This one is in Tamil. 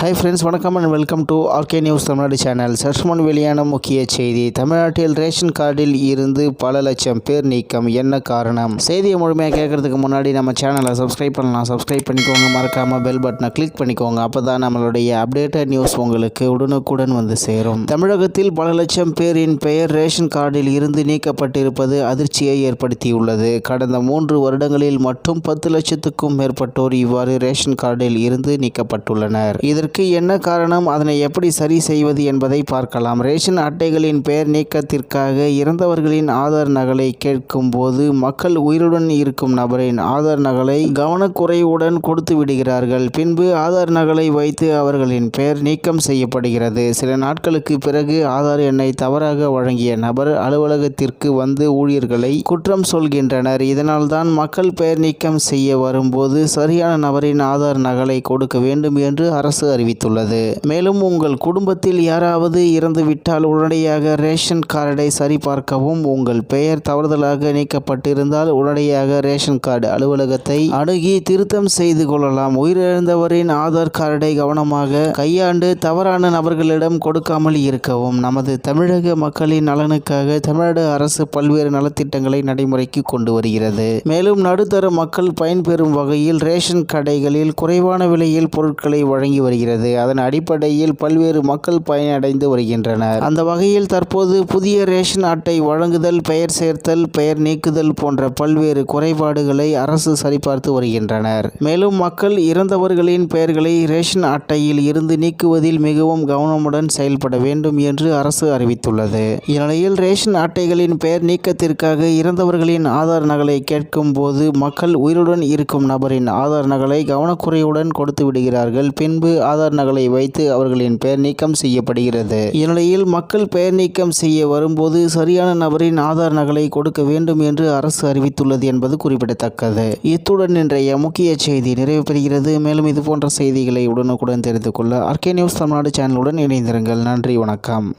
ஹாய் ஃப்ரெண்ட்ஸ் வணக்கம் and welcome to RK news Tamil Nadu channel சற்றுமுன் வெளியான முக்கிய செய்தி. தமிழ்நாட்டில் ரேஷன் கார்டில் இருந்து பல லட்சம் பேர் நீக்கம். என்ன காரணம்? செய்தியை முழுமையாக கேட்கறதுக்கு முன்னாடி நம்ம சேனலை சப்ஸ்கிரைப் பண்ணலாம். சப்ஸ்கிரைப் பண்ணிக்கோங்க. மறக்காமல் பெல் பட்டனை கிளிக் பண்ணிக்கோங்க. அப்போ தான் நம்மளுடைய அப்டேட்டட் நியூஸ் உங்களுக்கு உடனுக்குடன் வந்து சேரும். தமிழகத்தில் பல லட்சம் பேரின் பெயர் ரேஷன் கார்டில் இருந்து நீக்கப்பட்டிருப்பது அதிர்ச்சியை ஏற்படுத்தியுள்ளது. கடந்த மூன்று வருடங்களில் மட்டும் பத்து லட்சத்துக்கும் மேற்பட்டோர் இவ்வாறு ரேஷன் கார்டில் இருந்து நீக்கப்பட்டுள்ளனர். இதற்கு என்ன காரணம்? அதனை எப்படி சரி செய்வது என்பதை பார்க்கலாம். ரேஷன் அட்டைகளின் பெயர் நீக்கத்திற்காக இறந்தவர்களின் ஆதார் நகலை கேட்கும் போது மக்கள் உயிருடன் இருக்கும் நபரின் ஆதார் நகலை கவனக்குறைவுடன் கொடுத்து விடுகிறார்கள். பின்பு ஆதார் நகலை வைத்து அவர்களின் பெயர் நீக்கம் செய்யப்படுகிறது. சில நாட்களுக்கு பிறகு ஆதார் எண்ணை தவறாக வழங்கிய நபர் அலுவலகத்திற்கு வந்து ஊழியர்களை குற்றம் சொல்கின்றனர். இதனால்தான் மக்கள் பெயர் நீக்கம் செய்ய வரும்போது சரியான நபரின் ஆதார் நகலை கொடுக்க வேண்டும் என்று அரசு அறிவித்துள்ளது மேலும் உங்கள் குடும்பத்தில் யாராவது இறந்துவிட்டால் உடனடியாக ரேஷன் கார்டை சரிபார்க்கவும் உங்கள் பெயர் தவறுதலாக நீக்கப்பட்டிருந்தால் உடனடியாக ரேஷன் கார்டு அலுவலகத்தை அணுகி திருத்தம் செய்து கொள்ளலாம். உயிரிழந்தவரின் ஆதார் கார்டை கவனமாக கையாண்டு தவறான நபர்களிடம் கொடுக்காமல் இருக்கவும். நமது தமிழக மக்களின் நலனுக்காக தமிழ்நாடு அரசு பல்வேறு நலத்திட்டங்களை நடைமுறைக்கு கொண்டு வருகிறது. மேலும் நடுத்தர மக்கள் பயன்பெறும் வகையில் ரேஷன் கடைகளில் குறைவான விலையில் பொருட்களை வழங்கி வருகிறது. அதன் அடிப்படையில் பல்வேறு மக்கள் பயனடைந்து வருகின்றனர். அந்த வகையில் தற்போது புதிய ரேஷன் அட்டை வழங்குதல் பெயர் சேர்த்தல் பெயர் நீக்குதல் போன்ற பல்வேறு குறைபாடுகளை அரசு சரிபார்த்து வருகின்றனர். மேலும் மக்கள் இறந்தவர்களின் பெயர்களை ரேஷன் அட்டையில் இருந்து நீக்குவதில் மிகவும் கவனமுடன் செயல்பட வேண்டும் என்று அரசு அறிவித்துள்ளது. இந்நிலையில் ரேஷன் அட்டைகளின் பெயர் நீக்கத்திற்காக இறந்தவர்களின் ஆதார் நகலை கேட்கும் போது மக்கள் உயிருடன் இருக்கும் நபரின் ஆதார் நகலை கவனக்குறையுடன் கொடுத்து விடுகிறார்கள். பின்பு ஆதார் நகலை வைத்து அவர்களின் பெயர் நீக்கம் செய்யப்படுகிறது. இந்நிலையில் மக்கள் பெயர் நீக்கம் செய்ய வரும்போது சரியான நபரின் ஆதார் நகலை கொடுக்க வேண்டும் என்று அரசு அறிவித்துள்ளது என்பது குறிப்பிடத்தக்கது. இத்துடன் இன்றைய முக்கிய செய்தி நிறைவு பெறுகிறது. மேலும் இது போன்ற செய்திகளை உடனுக்குடன் தெரிந்து கொள்ள ஆர்கே நியூஸ் தமிழ்நாடு சேனலுடன் இணைந்திருங்கள். நன்றி வணக்கம்.